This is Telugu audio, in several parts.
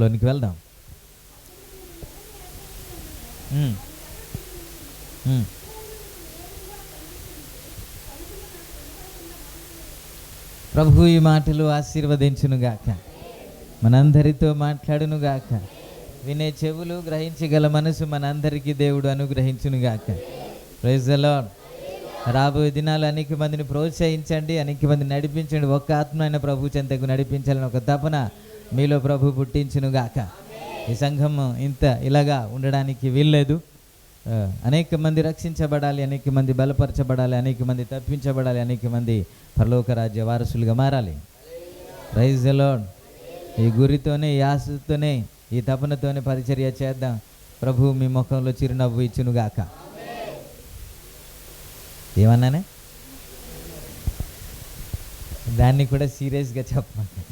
లోనికి వెళ్దాం. ప్రభు ఈ మాటలు ఆశీర్వదించునుగాక. మనందరితో మాట్లాడునుగాక. వినే చెవులు గ్రహించగల మనసు మనందరికీ దేవుడు అనుగ్రహించునుగాక. ప్రైజ్ లార్డ్ రాబోయే దినాలు అనేక మందిని ప్రోత్సహించండి అనేక మంది నడిపించండి. ఒక్క ఆత్మ అయిన ప్రభు చెంతకు నడిపించాలని ఒక తపన మీలో ప్రభు పుట్టించునుగాక ఈ సంఘం ఇంత ఇలాగా ఉండడానికి వీల్లేదు. అనేక మంది రక్షించబడాలి అనేక మంది బలపరచబడాలి అనేక మంది తప్పించబడాలి అనేక మంది పరలోక రాజ్య వారసులుగా మారాలి. రైజ్ ఈ గురితోనే ఈ ఆశతోనే ఈ తపనతోనే పరిచర్య చేద్దాం. ప్రభు మీ ముఖంలో చిరునవ్వు ఇచ్చునుగాక ఏమన్నానే? దాన్ని కూడా సీరియస్గా చెప్పండి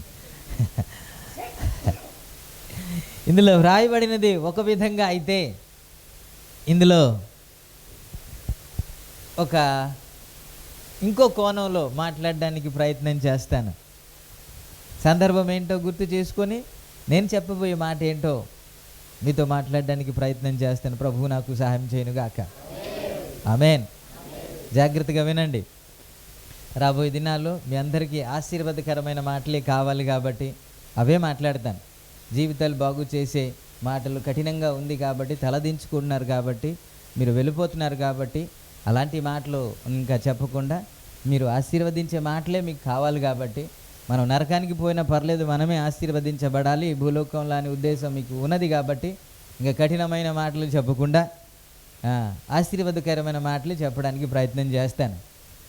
ఇందులో వ్రాయబడినది ఒక విధంగా అయితే ఇందులో ఒక ఇంకో కోణంలో మాట్లాడడానికి ప్రయత్నం చేస్తాను. సందర్భం ఏంటో గుర్తు చేసుకొని నేను చెప్పబోయే మాట ఏంటో మీతో మాట్లాడడానికి ప్రయత్నం చేస్తాను. ప్రభువు నాకు సహాయం చేయనుగాక. ఆమెన్. జాగ్రత్తగా వినండి. రాబోయే దినాల్లో మీ అందరికీ ఆశీర్వాదకరమైన మాటలే కావాలి కాబట్టి అవే మాట్లాడతాను. జీవితాలు బాగు చేసే మాటలు కఠినంగా ఉంది కాబట్టి తలదించుకుంటున్నారు కాబట్టి మీరు వెళ్ళిపోతున్నారు కాబట్టి అలాంటి మాటలు ఇంకా చెప్పకుండా మీరు ఆశీర్వదించే మాటలే మీకు కావాలి కాబట్టి మనం నరకానికి పోయినా పర్లేదు మనమే ఆశీర్వదించబడాలి. భూలోకంలో అనే ఉద్దేశం మీకు ఉన్నది కాబట్టి ఇంకా కఠినమైన మాటలు చెప్పకుండా ఆశీర్వాదకరమైన మాటలు చెప్పడానికి ప్రయత్నం చేస్తాను.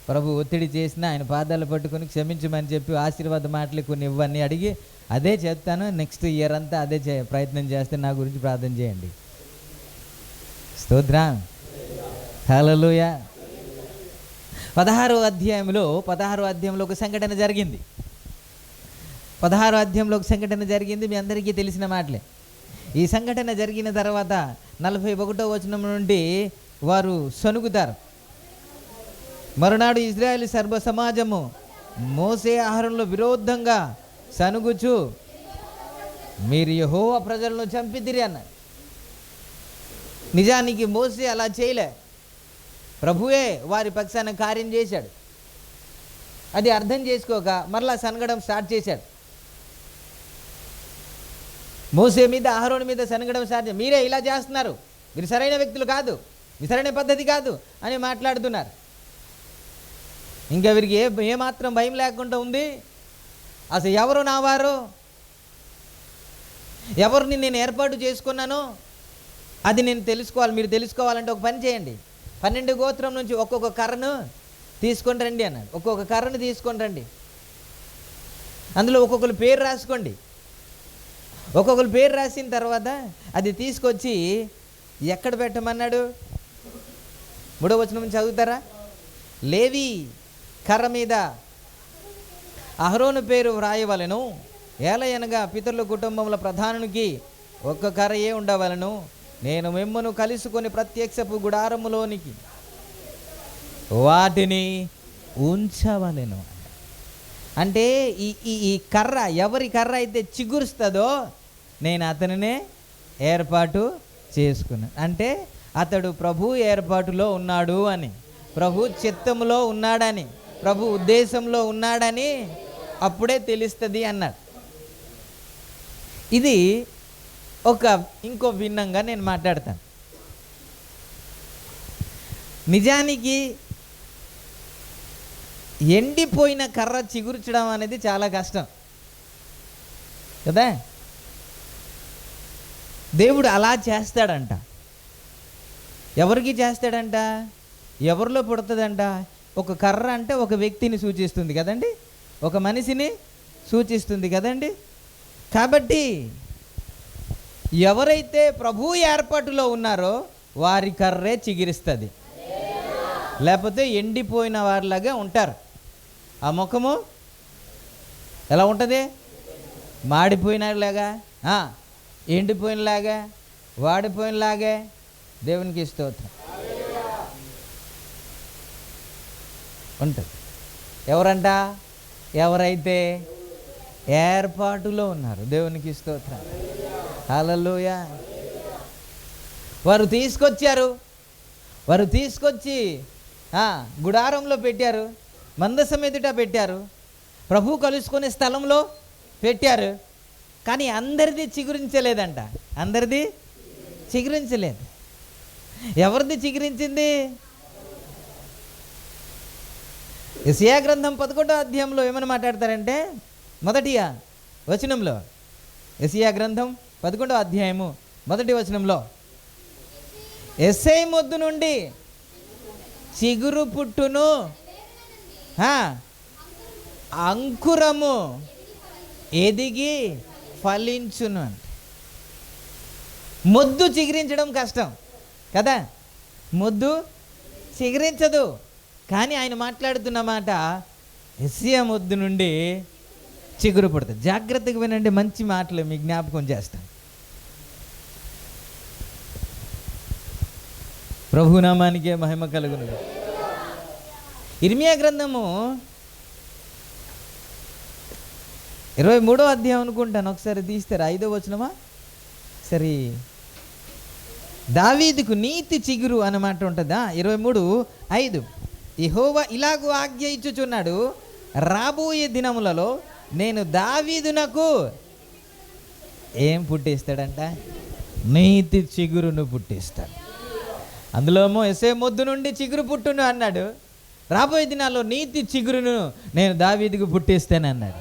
ప్రభు ఒత్తిడి చేసిన ఆయన పాదాలు పట్టుకొని క్షమించమని చెప్పి ఆశీర్వాద మాటలు కొన్ని ఇవ్వని అడిగి అదే చెప్తాను. నెక్స్ట్ ఇయర్ అంతా అదే చే ప్రయత్నం చేస్తే నా గురించి ప్రార్థన చేయండి. స్తోత్రం. హల్లెలూయ. పదహారో అధ్యాయంలో పదహారో అధ్యాయంలో ఒక సంఘటన జరిగింది. పదహారో అధ్యాయంలో ఒక సంఘటన జరిగింది. మీ అందరికీ తెలిసిన మాటలే. ఈ సంఘటన జరిగిన తర్వాత నలభై ఒకటో వచనం నుండి వారు సనుగుతారు మరునాడు ఇజ్రాయెల్ సర్వ సమాజము మోసే ఆహారంలో విరోధంగా సనుగుచు మీరు యహోవ ప్రజలను చంపిదిరి అన్న నిజానికి మోసే అలా చేయలే. ప్రభువే వారి పక్షాన కార్యం చేశాడు. అది అర్థం చేసుకోక మరలా సనగడం స్టార్ట్ చేశాడు. మోసే మీద ఆహారోని మీద సనగడం స్టార్ట్ మీరే ఇలా చేస్తున్నారు. మీరు సరైన వ్యక్తులు కాదు. మీ సరైన పద్ధతి కాదు అని మాట్లాడుతున్నారు. ఇంకా వీరికి ఏ ఏమాత్రం భయం లేకుండా ఉంది? అసలు ఎవరు నా వారు? ఎవరిని నేను ఏర్పాటు చేసుకున్నాను? అది నేను తెలుసుకోవాలి. మీరు తెలుసుకోవాలంటే ఒక పని చేయండి. పన్నెండు గోత్రం నుంచి ఒక్కొక్క కర్రను తీసుకొని రండి అన్నాడు. ఒక్కొక్క కర్రను తీసుకొని రండి. అందులో ఒక్కొక్కరు పేరు రాసుకోండి. ఒక్కొక్కరు పేరు రాసిన తర్వాత అది తీసుకొచ్చి ఎక్కడ పెట్టమన్నాడు? మూడో వచనం చదువుతారా? లేవి. కర్ర మీద. అహరోను పేరు వ్రాయవలెను. ఏలయనగా పితరుల కుటుంబముల ప్రధానునికి ఒక్క కర్రయే ఉండవలను. నేను మిమ్మను కలుసుకొని ప్రత్యక్షపు గుడారములోనికి వాటిని ఉంచవలెను. అంటే ఈ ఈ ఈ కర్ర ఎవరి కర్ర అయితే చిగురుస్తుందో నేను అతనినే ఏర్పాటు చేసుకున్నాను అంటే అతడు ప్రభు ఏర్పాటులో ఉన్నాడు అని ప్రభు చిత్తములో ఉన్నాడని. ప్రభు ఉద్దేశంలో ఉన్నాడని అప్పుడే తెలుస్తుంది అన్నాడు. ఇది ఒక ఇంకో భిన్నంగా నేను మాట్లాడతాను. నిజానికి ఎండిపోయిన కర్ర చిగుర్చడం అనేది చాలా కష్టం. కదా? దేవుడు అలా చేస్తాడంట. ఎవరికి చేస్తాడంట? ఎవరిలో పుడుతుందంట? ఒక కర్ర అంటే ఒక వ్యక్తిని సూచిస్తుంది కదండి? ఒక మనిషిని సూచిస్తుంది కదండి? కాబట్టి ఎవరైతే ప్రభు ఏర్పాటులో ఉన్నారో వారి కర్రే చిగిరిస్తుంది. లేకపోతే ఎండిపోయిన వారిలాగా ఉంటారు. ఆ ముఖము ఎలా ఉంటుంది? మాడిపోయినలాగా ఎండిపోయినలాగా వాడిపోయినలాగా దేవునికి స్తోత్రం. ఉంటుంది. ఎవరంట? ఎవరైతే ఏర్పాటులో ఉన్నారు? దేవునికి స్తోత్రం. హల్లెలూయా. వారు తీసుకొచ్చారు. వారు తీసుకొచ్చి గుడారంలో పెట్టారు. మందసం ఎదుట పెట్టారు. ప్రభు కలుసుకునే స్థలంలో పెట్టారు. కానీ అందరిది చిగురించలేదంట. అందరిది చిగురించలేదు. ఎవరిది చిగురించింది? యశయా గ్రంథం పదకొండో అధ్యాయంలో ఏమని మాట్లాడతారంటే మొదటిగా వచనంలో యశయా గ్రంథం పదకొండో అధ్యాయము మొదటి వచనంలో ఎస్ఐ మొద్దు నుండి చిగురు పుట్టును అంకురము ఎదిగి ఫలించును అంటే. మొద్దు చిగురించడం కష్టం కదా? మొద్దు చిగురించదు. కానీ ఆయన మాట్లాడుతున్న మాట ఎస్సీఎం వద్దు నుండి చిగురు పుడుతుంది. జాగ్రత్తగా వినండి మంచి మాటలు మీ జ్ఞాపకం చేస్తాను. ప్రభునామానికే మహిమ కలుగును ఇర్మియా గ్రంథము ఇరవై మూడో అధ్యాయం అనుకుంటాను. ఒకసారి తీస్తారు? ఐదో వచనమా? సరే. దావీదుకు నీతి చిగురు అన్నమాట ఉంటుందా? ఇరవై మూడు ఐదు. ఇహోవా ఇలాగూ ఆజ్ఞ ఇచ్చుచున్నాడు రాబోయే దినములలో నేను దావీదునకు ఏం పుట్టిస్తాడంట? నీతి చిగురును పుట్టిస్తాడు. అందులోమో ఎసే మొద్దు నుండి చిగురు పుట్టును అన్నాడు. రాబోయే దినాల్లో నీతి చిగురును నేను దావీదుకు పుట్టిస్తానన్నాడు.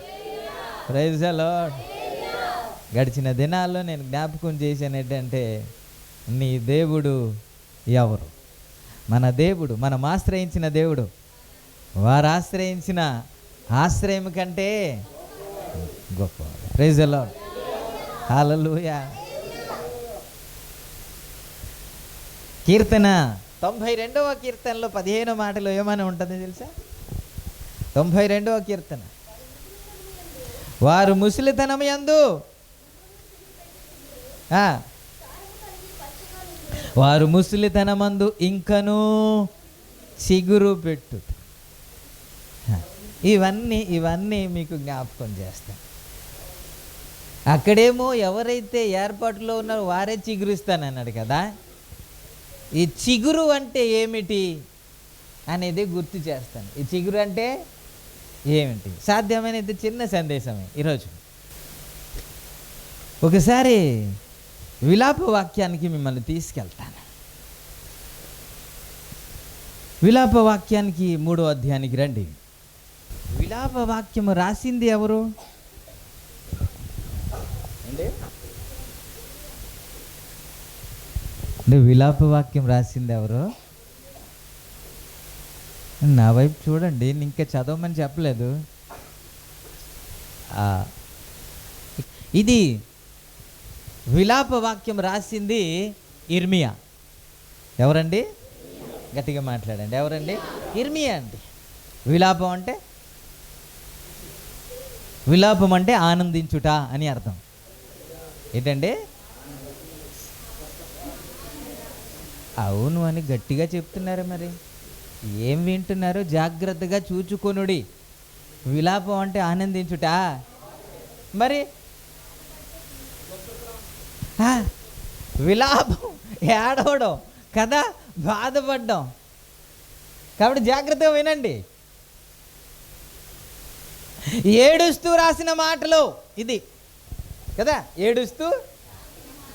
ప్రైజ్ గడిచిన దినాల్లో నేను జ్ఞాపకం చేశాను ఏంటంటే నీ దేవుడు ఎవరు? మన దేవుడు మనం ఆశ్రయించిన దేవుడు. వారు ఆశ్రయించిన ఆశ్రయం కంటే గొప్ప. ప్రైజ్ లార్డ్ హల్లెలూయా కీర్తన తొంభై రెండవ కీర్తనలో పదిహేను మాటలు ఏమని ఉంటుంది తెలుసా? తొంభై రెండవ కీర్తన. వారు ముసలితనం ఎందు ఆ, వారు ముసలితనమందు ఇంకను చిగురు పెట్టు. ఇవన్నీ ఇవన్నీ మీకు జ్ఞాపకం చేస్తాను అక్కడేమో ఎవరైతే ఏర్పాటులో ఉన్నారో వారే చిగురిస్తానన్నాడు కదా. ఈ చిగురు అంటే ఏమిటి అనేది గుర్తు చేస్తాను. ఈ చిగురు అంటే ఏమిటి? సాధ్యమైనది చిన్న సందేశమే ఈరోజు. ఒకసారి విలాప వాక్యానికి మిమ్మల్ని తీసుకెళ్తాను. విలాప వాక్యానికి మూడో అధ్యాయానికి రండి. విలాప వాక్యము రాసింది ఎవరు? అంటే విలాప వాక్యం రాసింది ఎవరు? నా వైపు చూడండి నేను ఇంకా చదవమని చెప్పలేదు. ఇది విలాప వాక్యం రాసింది ఇర్మియా. ఎవరండి? గట్టిగా మాట్లాడండి. ఎవరండి? ఇర్మియా అండి. విలాపం అంటే? విలాపం అంటే ఆనందించుట అని అర్థం. ఏంటండి? అవును అని గట్టిగా చెప్తున్నారు మరి. ఏం వింటున్నారు? జాగ్రత్తగా చూచుకొనుడి. విలాపం అంటే ఆనందించుట. మరి విలాపం ఏడవడం కదా బాధపడ్డం. కాబట్టి జాగ్రత్తగా వినండి. ఏడుస్తూ రాసిన మాటలు ఇది కదా? ఏడుస్తూ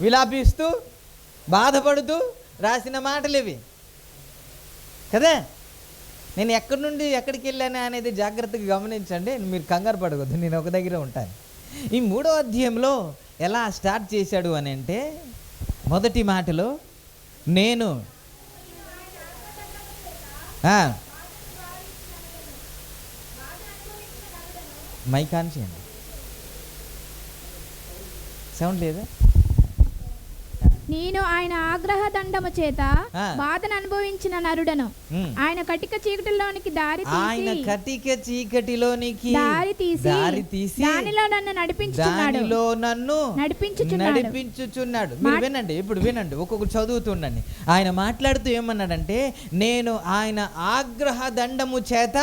విలాపిస్తూ బాధపడుతూ రాసిన మాటలు ఇవి కదా? నేను ఎక్కడి నుండి ఎక్కడికి వెళ్ళాను అనేది జాగ్రత్తగా గమనించండి. మీరు కంగారు పడవద్దు నేను ఒక దగ్గర ఉంటాను. ఈ మూడో అధ్యాయంలో ఎలా స్టార్ట్ చేశాడు అని అంటే మొదటి మాటలో నేను ఆ, మైక్ ఆన్ చేయండి. సౌండ్ లేదా? నేను ఆయన ఆగ్రహ దండము చేత. బాధను అనుభవించిన నరుడను. ఆయన కటిక చీకటిలోనికి దారి ఆయన కటిక చీకటిలోనికి దారి తీసి దారి తీసి దానిలో నన్ను నడిపించుచున్నాడు. దానిలో నన్ను నడిపించుచున్నాడు. నడిపించుచున్నాడు. మీరు వినండి ఇప్పుడు వినండి ఒక్కొక్కటి చదువుతుండండి. ఆయన మాట్లాడుతూ ఏమన్నాడంటే నేను ఆయన ఆగ్రహ దండము చేత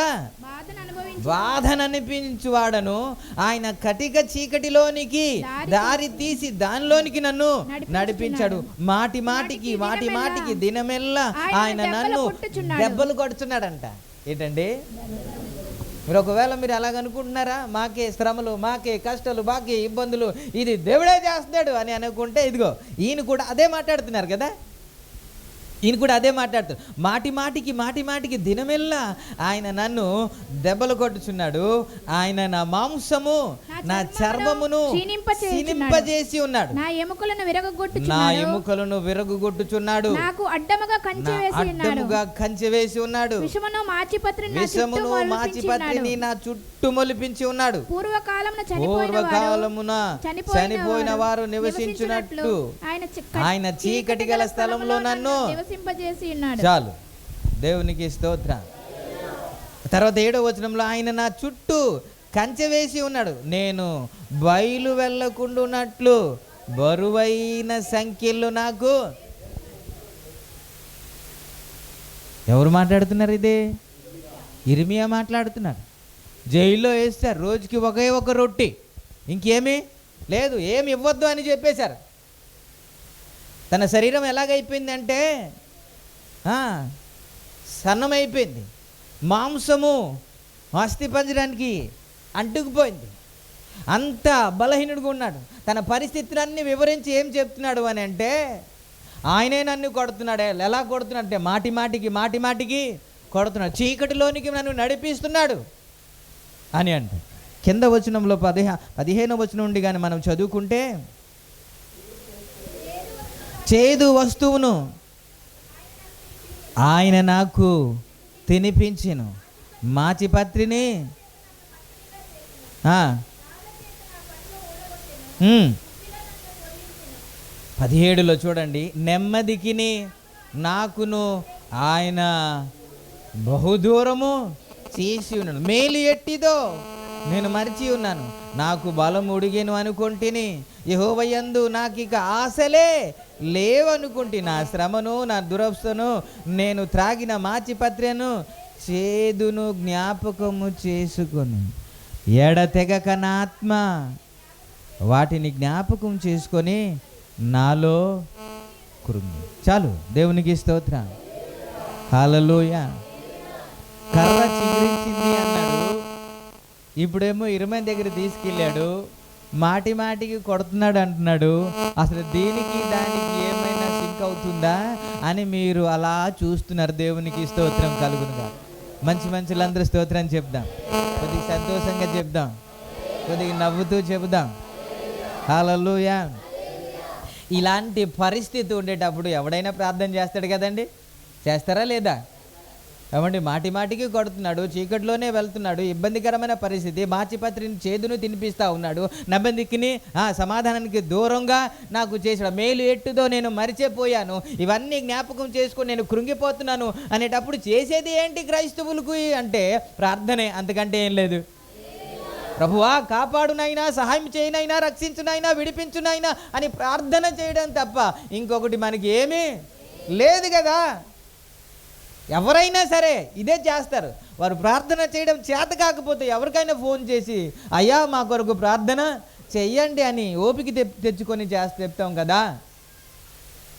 బాధననిపించువాడను ఆయన కటిక చీకటిలోనికి దారి తీసి దానిలోనికి నన్ను. నడిపించాడు. మాటి మాటికి మాటి మాటికి దినమెల్లా ఆయన నన్ను. దెబ్బలు కొడుతున్నాడంట ఏంటండి? మీరు ఒకవేళ మీరు అలాగనుకుంటున్నారా మాకే శ్రమలు మాకే కష్టాలు మాకే ఇబ్బందులు. ఇది దేవుడే చేస్తున్నాడు అని అనుకుంటే ఇదిగో ఈయన కూడా అదే మాట్లాడుతున్నారు కదా? ఈయన కూడా అదే మాట్లాడుతాడు మాటి మాటికి మాటి మాటికి దినమెల్లా ఆయన నన్ను దెబ్బలు కొట్టుచున్నాడు. ఆయన నా మాంసము నా చర్మమును. క్షీణింపజేసి ఉన్నాడు. నా ఎముకలను నా విరగొట్టుచున్నాడు ఎముకలను విరగుగొట్టుచున్నాడు. నాకు అడ్డముగా కంచె నా వేసి ఉన్నాడు. అడ్డముగా కంచె వేసి ఉన్నాడు. విషమును మాచిపత్రిని నా చుట్టూ విషమును మాచిపత్రిని ఉన్నాడు. నా చుట్టూ మొలిపించి ఉన్నాడు. పూర్వకాలమున చనిపోయిన వారు పూర్వకాలమున చనిపోయిన వారు చి- ఆయన చీకటి గల స్థలంలో నన్ను ప్రవేశింపజేసి ఉన్నాడు. చాలు. దేవునికి స్తోత్ర. తర్వాత ఏడో వచనంలో ఆయన నా చుట్టూ కంచె వేసి ఉన్నాడు. నేను బయలు వెళ్ళకుండున్నట్లు బరువైన సంఖ్యలు నాకు ఎవరు మాట్లాడుతున్నారు ఇది? ఇరిమియా మాట్లాడుతున్నారు జైల్లో వేస్తారు. రోజుకి ఒకే ఒక రొట్టి. ఇంకేమీ లేదు. ఏమి ఇవ్వద్దు అని చెప్పేశారు. తన శరీరం ఎలాగైపోయిందంటే సన్నమైపోయింది. మాంసము అస్థి పంజరానికి అంటుకుపోయింది. అంత బలహీనుడుగా ఉన్నాడు. తన పరిస్థితులన్నీ వివరించి ఏం చెప్తున్నాడు అని అంటే ఆయనే నన్ను కొడుతున్నాడే ఎలా కొడుతున్నాడు అంటే మాటి మాటికి మాటి మాటికి కొడుతున్నాడు. చీకటిలోనికి నన్ను నడిపిస్తున్నాడు అని అంట. కింద వచనంలో పదిహే పదిహేను వచనం ఉండి కానీ మనం చదువుకుంటే చేదు వస్తువును ఆయన నాకు తినిపించిను. మాచిపత్రిని? పదిహేడులో చూడండి. నెమ్మదికిని నాకును ఆయన బహుదూరము చేసి ఉన్నాను మేలు ఎట్టిదో నేను మరిచి ఉన్నాను. నాకు బలం ఉడిగేను అనుకుంటుని. యహోవయందు నాకు ఇక ఆశలే లేవనుకుంటే నా శ్రమను నా దురవస్థను నేను త్రాగిన మాచిపత్రను చేదును జ్ఞాపకము చేసుకొని. ఎడతెగక నాత్మ వాటిని జ్ఞాపకం చేసుకొని నాలో కురుంగి చాలు దేవునికి స్తోత్రం. హాలలోయ కర్ర చిగురించింది ఇప్పుడేమో ఇరవై దగ్గర తీసుకెళ్ళాడు. మాటి మాటికి కొడుతున్నాడు అంటున్నాడు. అసలు దీనికి దానికి ఏమైనా సింక్ అవుతుందా అని మీరు అలా చూస్తున్నారు. దేవునికి స్తోత్రం కలుగునుగా మంచి మంచులందరూ స్తోత్రం చెప్దాం. కొద్దిగా సంతోషంగా చెప్దాం. కొద్దిగా నవ్వుతూ చెబుదాం హల్లెలూయా. ఇలాంటి పరిస్థితి ఉండేటప్పుడు ఎవడైనా ప్రార్థన చేస్తాడు కదండి? చేస్తారా లేదా? ఏమండి మాటి మాటికి కొడుతున్నాడు చీకటిలోనే వెళ్తున్నాడు ఇబ్బందికరమైన పరిస్థితి మాచిపత్రిని చేదును తినిపిస్తా ఉన్నాడు నబ్బందికిని ఆ సమాధానానికి దూరంగా నాకు చేసిన మేలు ఎట్టుదో నేను మరిచిపోయాను ఇవన్నీ జ్ఞాపకం చేసుకొని నేను కృంగిపోతున్నాను అనేటప్పుడు చేసేది ఏంటి క్రైస్తవులకు అంటే ప్రార్థనే అంతకంటే ఏం లేదు. ప్రభువా కాపాడునైనా సహాయం చేయనైనా రక్షించునైనా విడిపించునైనా అని ప్రార్థన చేయడం తప్ప ఇంకొకటి మనకి ఏమీ లేదు కదా. ఎవరైనా సరే ఇదే చేస్తారు. వారు ప్రార్థన చేయడం చేత కాకపోతే ఎవరికైనా ఫోన్ చేసి అయ్యా మా కొరకు ప్రార్థన చెయ్యండి అని ఓపిక తె తెచ్చుకొని చేస్తే చెప్తాం కదా.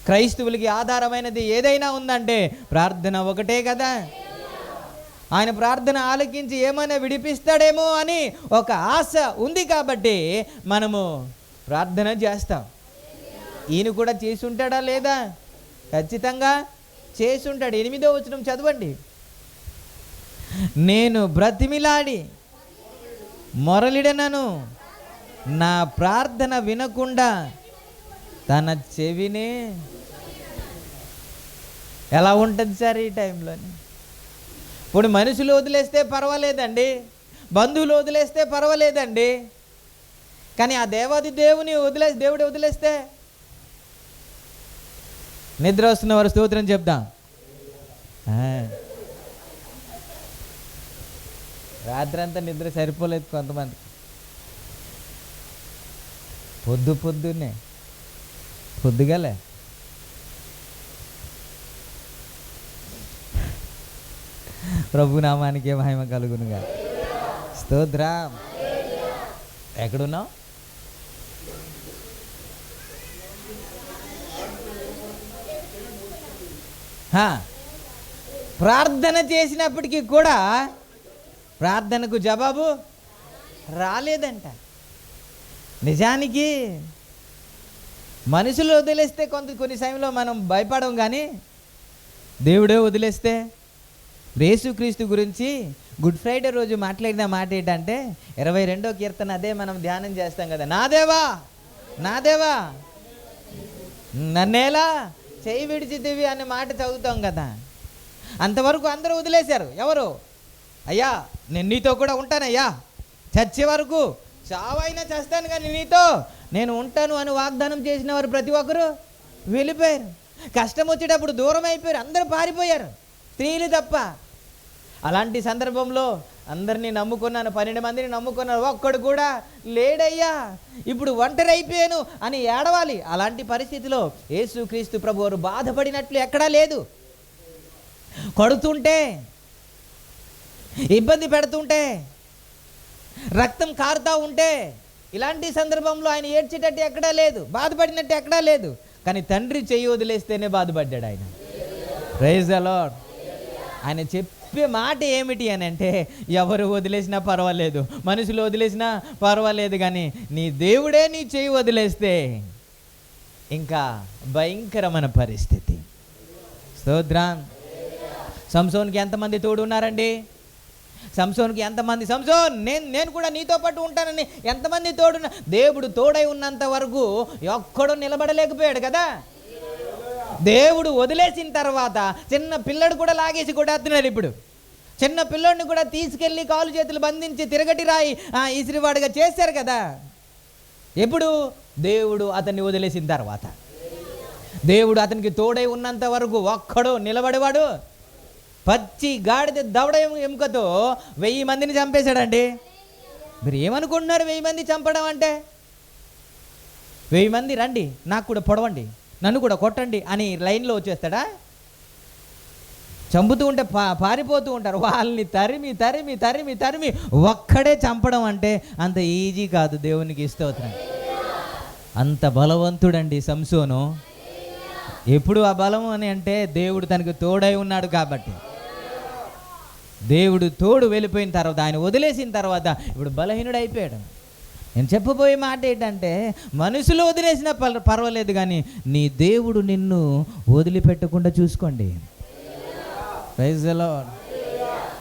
క్రైస్తవులకి ఆధారమైనది ఏదైనా ఉందంటే ప్రార్థన ఒకటే కదా. ఆయన ప్రార్థన ఆలకించి ఏమైనా విడిపిస్తాడేమో అని ఒక ఆశ ఉంది కాబట్టి మనము ప్రార్థన చేస్తాం. ఈయన కూడా చేసి ఉంటాడా లేదా? ఖచ్చితంగా చేసి ఉంటాడు ఎనిమిదో వచనం చదవండి. నేను బ్రతిమిలాడి మొరలిడనను. నా ప్రార్థన వినకుండా తన చెవిని ఎలా ఉంటుంది సార్ ఈ టైంలోని? ఇప్పుడు మనుషులు వదిలేస్తే పర్వాలేదండి. బంధువులు వదిలేస్తే పర్వాలేదండి. కానీ ఆ దేవాది దేవుని వదిలే దేవుడు వదిలేస్తే నిద్ర వస్తున్న వారు స్తోత్రం చెప్దాం. రాత్రంతా నిద్ర సరిపోలేదు కొంతమంది. పొద్దు పొద్దున్నే. పొద్దుగలే. ప్రభు నామానికి మహిమ కలుగునుగా స్తోత్రం ఎక్కడున్నావు ప్రార్థన చేసినప్పటికీ కూడా ప్రార్థనకు జవాబు రాలేదంట. నిజానికి మనుషులు వదిలేస్తే కొంత కొన్ని సమయంలో మనం భయపడం కానీ దేవుడే వదిలేస్తే యేసుక్రీస్తు గురించి గుడ్ ఫ్రైడే రోజు మాట్లాడిన మాట ఏంటంటే ఇరవై రెండో కీర్తన అదే మనం ధ్యానం చేస్తాం కదా. నా దేవా నా దేవా నన్నేలా చేయి విడిచిదివి అనే మాట చదువుతాం కదా. అంతవరకు అందరూ వదిలేశారు. ఎవరు? అయ్యా నేను నీతో కూడా ఉంటానయ్యా. చచ్చే వరకు చావైనా చేస్తాను కానీ నీతో. నేను ఉంటాను అని వాగ్దానం చేసిన వారు ప్రతి ఒక్కరు వెళ్ళిపోయారు. కష్టం వచ్చేటప్పుడు దూరం అయిపోయారు. అందరూ పారిపోయారు. స్త్రీలు తప్ప అలాంటి సందర్భంలో అందరినీ నమ్ముకున్నాను పన్నెండు మందిని నమ్ముకున్నాను ఒక్కడు కూడా లేడయ్యా. ఇప్పుడు ఒంటరి అయిపోయాను అని ఏడవాలి. అలాంటి పరిస్థితిలో యేసుక్రీస్తు ప్రభు వారు బాధపడినట్లు ఎక్కడా లేదు. కొడుతుంటే ఇబ్బంది పెడుతుంటే రక్తం కారుతా ఉంటే ఇలాంటి సందర్భంలో ఆయన ఏడ్చేటట్టు ఎక్కడా లేదు బాధపడినట్టు ఎక్కడా లేదు. కానీ తండ్రి చెయ్యి వదిలేస్తేనే బాధపడ్డాడు ఆయన. రైజ్ అలాడ్ ఆయన చెప్పే మాట ఏమిటి అని అంటే ఎవరు వదిలేసినా పర్వాలేదు మనుషులు వదిలేసినా పర్వాలేదు కానీ నీ దేవుడే నీ చేయి వదిలేస్తే ఇంకా భయంకరమైన పరిస్థితి. స్తోత్రం. సంసోన్కి ఎంతమంది తోడు ఉన్నారండి సంసోన్కి ఎంతమంది? సంసోన్ నేను నేను కూడా నీతో పాటు ఉంటానని ఎంతమంది తోడున్న? దేవుడు తోడై ఉన్నంత వరకు ఎక్కడో నిలబడలేకపోయాడు కదా? దేవుడు వదిలేసిన తర్వాత చిన్న పిల్లడు కూడా లాగేసి కొట్టేస్తున్నారు ఇప్పుడు. చిన్న పిల్లోడిని కూడా తీసుకెళ్ళి కాలు చేతులు బంధించి తిరగటి రాయి ఇసిరివాడుగా చేశారు కదా. ఎప్పుడు? దేవుడు అతన్ని వదిలేసిన తర్వాత. దేవుడు అతనికి తోడై ఉన్నంత వరకు ఒక్కడు నిలబడేవాడు. పచ్చి గాడిద దవడ ఎముకతో వెయ్యి మందిని చంపేశాడండి. మీరు ఏమనుకుంటున్నారు? వెయ్యి మంది చంపడం అంటే? వెయ్యి మంది రండి నాకు కూడా పొడవండి. నన్ను కూడా కొట్టండి అని లైన్లో వచ్చేస్తాడా? చంపుతూ ఉంటే పా పారిపోతూ ఉంటారు. వాళ్ళని తరిమి తరిమి తరిమి తరిమి ఒక్కడే చంపడం అంటే అంత ఈజీ కాదు దేవునికి స్తోత్రం. అంత బలవంతుడండి సంసోను. ఎప్పుడు ఆ బలం అని అంటే దేవుడు తనకు తోడై ఉన్నాడు కాబట్టి. దేవుడు తోడు వెళ్ళిపోయిన తర్వాత ఆయన వదిలేసిన తర్వాత ఇప్పుడు బలహీనుడు అయిపోయాడు నేను చెప్పబోయే మాట ఏంటంటే మనుషులు వదిలేసిన పర్వాలేదు కానీ నీ దేవుడు నిన్ను వదిలిపెట్టకుండా చూసుకోండి. ప్రైజ్ ఎలా